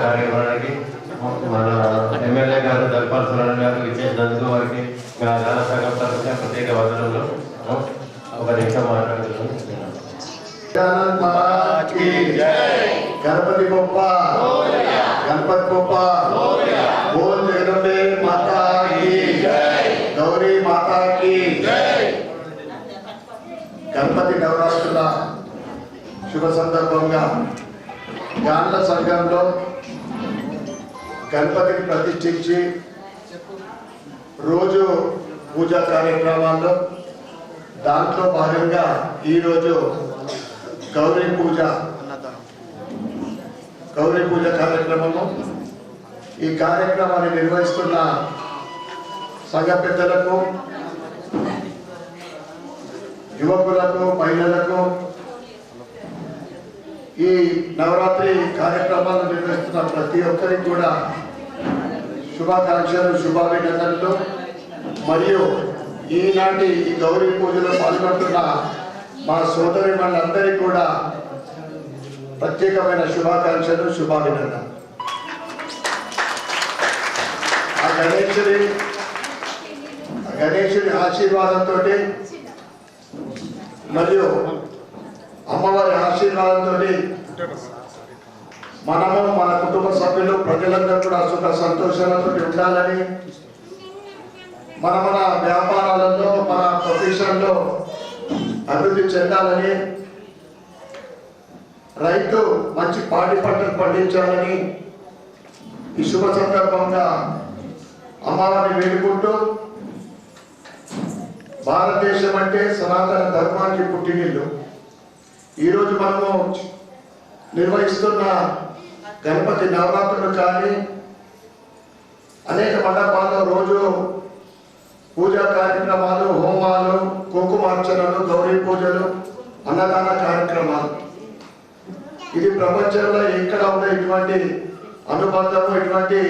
కార్యక్రమానికి మన ఎమ్మెల్యే గారు దర్పాల్ సురాణ్ గారు విచ్చేసినందుకు వారికి మీ ఆధార శాఖ తరఫున ప్రత్యేక వదనలు ఒక నిమిషం మాట్లాడుతున్నాం గణపతి గొప్ప గణపతి గొప్ప బోల్ జగదంబే మాతా గౌరీ మాతాకి నవరాత్రుల శుభ సందర్భంగా గాండ్ల సంఘంలో గణపతిని ప్రతిష్ఠించి రోజు పూజా కార్యక్రమాల్లో దాంట్లో భాగంగా ఈరోజు గౌరీ పూజ గౌరీ పూజ కార్యక్రమము. ఈ కార్యక్రమాన్ని నిర్వహిస్తున్న సంఘ పెద్దలకు యువకులకు మహిళలకు ఈ నవరాత్రి కార్యక్రమాలను నిర్వహిస్తున్న ప్రతి ఒక్కరికి కూడా శుభాకాంక్షలు శుభాభినందనలు. మరియు ఈనాటి ఈ గౌరీ పూజలో పాల్గొంటున్న మా సోదరి వాళ్ళందరికీ కూడా ప్రత్యేకమైన శుభాకాంక్షలు శుభాభినందనలు. ఆ గణేశుడి గణేశుడి ఆశీర్వాదంతో మరియు అమ్మవారి ఆశీర్వాదంతో మనము మన కుటుంబ సభ్యులు ప్రజలందరూ కూడా సుఖ సంతోషాలతో ఉండాలని మన మన వ్యాపారాలలో మన ప్రొఫెషన్లో అభివృద్ధి చెందాలని రైతు మంచి పాడి పంటలు పండించాలని ఈ శుభ సందర్భంగా అమ్మవారిని వేడుకుంటూ భారతదేశం అంటే సనాతన ధర్మానికి పుట్టినిల్లు. ఈరోజు మనము నిర్వహిస్తున్న గణపతి నవరాత్రులు కానీ అనేక మండపాల్లో రోజు పూజా కార్యక్రమాలు హోమాలు కుంకుమార్చనలు గౌరీ పూజలు అన్నదాన కార్యక్రమాలు. ఇది ప్రపంచంలో ఎక్కడ ఉన్న ఇటువంటి అనుబంధము ఇటువంటి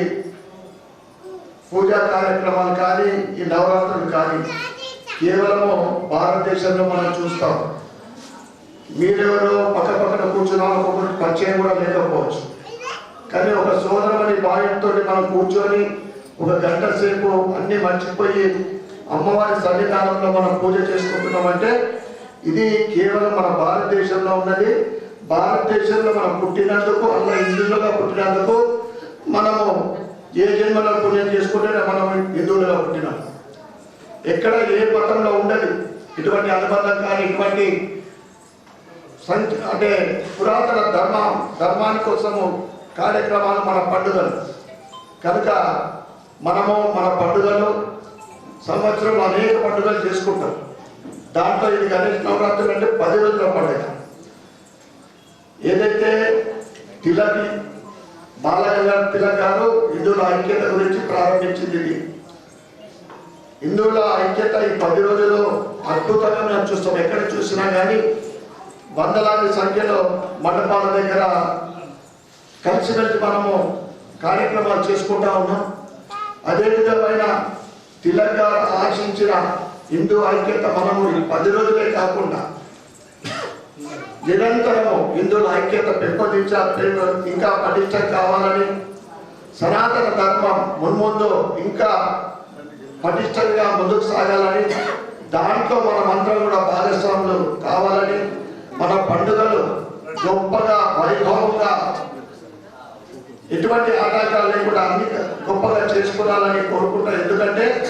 పూజా కార్యక్రమాలు కానీ ఈ నవరాత్రులు కానీ కేవలము భారతదేశంలో మనం చూస్తాం. మీరెవరో పక్క పక్కన కూర్చున్న ఒక్కొక్కరికి పరిచయం కూడా లేకపోవచ్చు. కానీ ఒక సోదరమని భావంతో మనం కూర్చొని ఒక గంట సేపు అన్ని మర్చిపోయి అమ్మవారి సన్నిధానంలో మనం పూజ చేసుకుంటున్నామంటే ఇది కేవలం మన భారతదేశంలో ఉన్నది. భారతదేశంలో మనం పుట్టినందుకు అన్న హిందువులుగా పుట్టినందుకు మనము ఏ జన్మలో పుణ్యం చేసుకుంటే మనం హిందువులుగా పుట్టినాం. ఎక్కడ ఏ మతంలో ఉండదు. ఇటువంటి అనుబంధం కానీ ఇటువంటి సంచ అంటే పురాతన ధర్మ ధర్మాని కోసము కార్యక్రమాలు మన పండుగలు. కనుక మనము మన పండుగలు సంవత్సరంలో అనేక పండుగలు చేసుకుంటాం. దాంట్లో ఇది గణేష్ నవరాత్రులు అంటే పది రోజుల పండుగ. ఏదైతే తిలకి బాలగంగాధర్ తిలక్ గారు హిందువుల ఐక్యత గురించి ప్రారంభించింది ఇది. హిందువుల ఐక్యత ఈ పది రోజులు అద్భుతంగా మేము చూస్తాం. ఎక్కడ చూసినా కానీ వందలాది సంఖ్యలో మండపాల దగ్గర కలిసిమెలిసి మనము కార్యక్రమాలు చేసుకుంటా ఉన్నాం. అదే విధమైన తిలక్ గారు ఆశించిన హిందూ ఐక్యత మనము పది రోజులే కాకుండా నిరంతరము హిందువుల ఐక్యత పెంపొందించాలి ఇంకా పటిష్టం కావాలని సనాతన ధర్మం మున్ముందు ఇంకా పటిష్టంగా ముందుకు సాగాలని దాంట్లో మనమందరం కూడా భాగస్వాములు కావాలని మన పండుగలు గొప్పగా వైభవంగా ఎటువంటి ఆటంకాలు లేకుండా అన్ని గొప్పగా చేసుకోవాలని కోరుకుంటా. ఎందుకంటే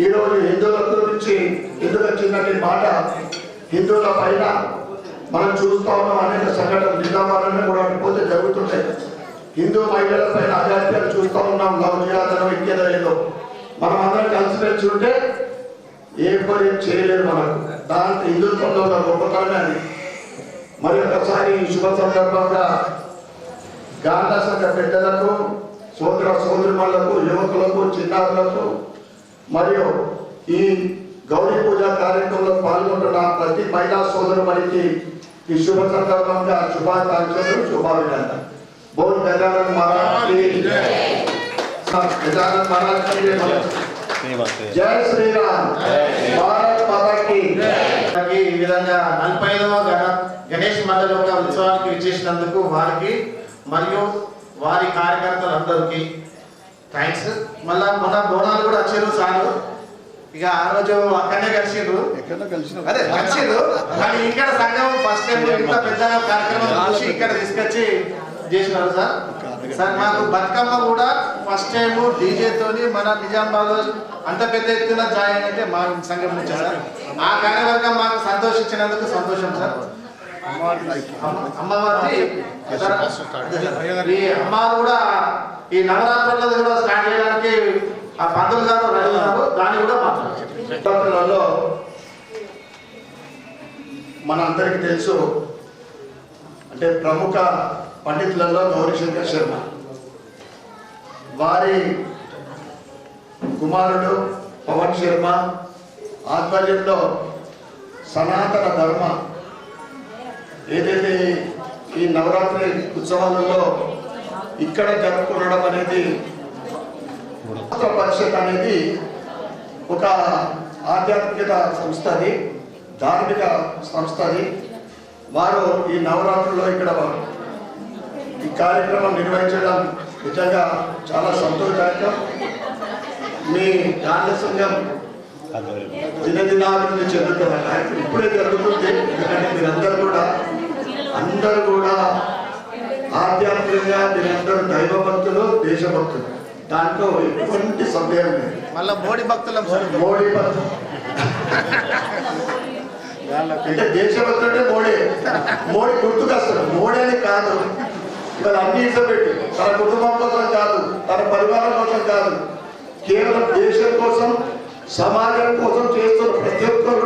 ఈరోజు హిందువుల గురించి ఎందుకు వచ్చిందంటే మాట హిందువుల పైన మనం చూస్తా ఉన్నాం అనేక సంఘటనలు నిజామాబాద్లో కూడా పోతే జరుగుతుంటాయి. హిందూ మహిళల పైన అజాత్యాలు చూస్తూ ఉన్నాం లవ్ చేయాలనో ఇంకేదో ఏదో. మనం అందరం కలిసిమెలిసి ఉంటే ఏ పని చేయలేదు మనకు. దాంట్లో హిందుత్వంలో ఉన్న గొప్పతనమే అది. మరి ఒకసారి శుభ సందర్భంగా గాంధా సంఘ పెద్దలకు సోదర సోదరులకు యువకులకు చిన్నారులకు మరియు ఈ గౌరీ పూజ కార్యక్రమంలో పాల్గొంటున్న ప్రతి మహిళా సోదరుమణికి ఈ శుభ సందర్భంగా శుభాకాంక్షలు శుభాభినందన బోల్ గజానన్ మహారాజ్ గజానన్ మహారాజ్ జై శ్రీరామ్. భారత్ మాతాకి. ఈ విధంగా నలభై ఐదవ గణేష్ మండలంగా ఉత్సవానికి విచ్చేసినందుకు వారికి మరియు వారి కార్యకర్తలందరికీ థ్యాంక్స్ మళ్ళా మొన్న బోనాలు కూడా వచ్చారు సారు. ఇక ఆ రోజు అక్కడనే కలిసిర్రు అదే కలిసిర్రు కానీ ఇక్కడ సంఘం ఫస్ట్ టైం ఇంత పెద్ద కార్యక్రమం చూసి ఇక్కడ తీసుకొచ్చి చేసినారు సార్. సార్ మాకు బతుకమ్మ కూడా ఫస్ట్ టైం డీజే తోని మన నిజామాబాద్ అంత పెద్ద ఎత్తున జాయిన్ అయితే మా సంఘం నుంచి సార్. ఆ కార్యవర్గం మాకు సంతోషించినందుకు సంతోషం సార్. అమ్మవారిని ఈ అమ్మవారు కూడా ఈ నవరాత్రులలో కూడా స్టార్ట్ చేయడానికి ఆ పంతులు గారు రెడీ దాన్ని కూడా మాట్లాడారు పద్ధతులలో మన అందరికీ తెలుసు అంటే ప్రముఖ పండితులలో గౌరీశంకర్ శర్మ. వారి కుమారుడు పవన్ శర్మ ఆధ్వర్యంలో సనాతన ధర్మ ఏదైతే ఈ నవరాత్రి ఉత్సవాలలో ఇక్కడ జరుపుకోవడం అనేది పరిషత్ అనేది ఒక ఆధ్యాత్మిక సంస్థ అది ధార్మిక సంస్థ అది. వారు ఈ నవరాత్రుల్లో ఇక్కడ ఈ కార్యక్రమం నిర్వహించడం నిజంగా చాలా సంతోషదాయకం. మీ గాంధీ సంఘం దినదినాభివృద్ధి కార్యక్రమం ఇప్పుడే జరుగుతుంది. ఎందుకంటే మీరందరూ కూడా అందరూ కూడా ఆధ్యాత్మికంగా మీరందరూ దైవభక్తులు దేశభక్తులు. దాంట్లో ఎటువంటి సందేహం లేదు. మళ్ళీ మోడీ భక్తులం మోడీ భక్తులు అంటే దేశభక్తులు అంటే మోడీ. మోడీ గుర్తుకొస్తాడు. మోడీ అని కాదు. ఇవాళ అన్ని ఇష్టపెట్టి తన కుటుంబం కోసం కాదు తన పరివారం కోసం కాదు కేవలం దేశం కోసం సమాజం కోసం చేస్తున్న ప్రతి ఒక్కరు